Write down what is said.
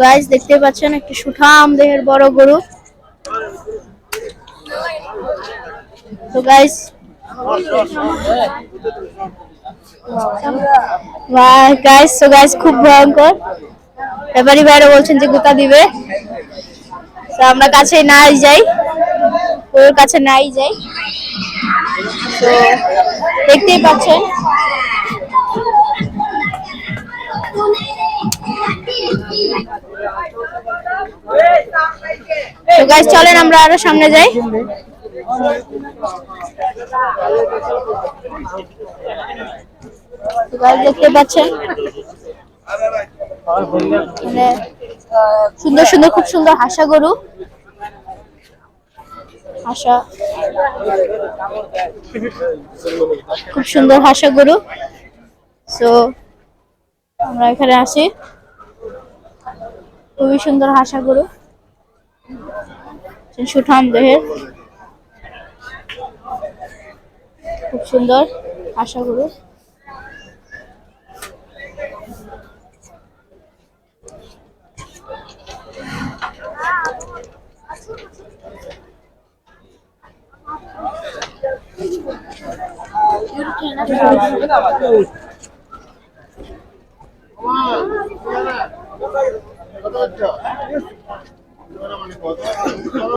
Guys দেখতে পাচ্ছেন একটি সুঠাম দেহের বড় গরু। তো গাইস গাইস তো গাইস খুব ভয়ঙ্কর। এবারই ভাইরা বলছেন যে গুতা দিবে। তো আমরা কাছে নাই যাই। ওর কাছে নাই যাই। তো দেখতেই পাচ্ছেন। তো চলেন আমরা আরও সামনে যাই। দেখতে পাচ্ছেন। মানে সুন্দর সুন্দর, খুব সুন্দর হাসা গরু। হাসা। খুব সুন্দর হাসা গরু। সো আমরা এখানে আসি খুবই সুন্দর হাসা গরু। সুঠাম দেহের। খুব সুন্দর আশা গরু। 이렇게 해놨어요.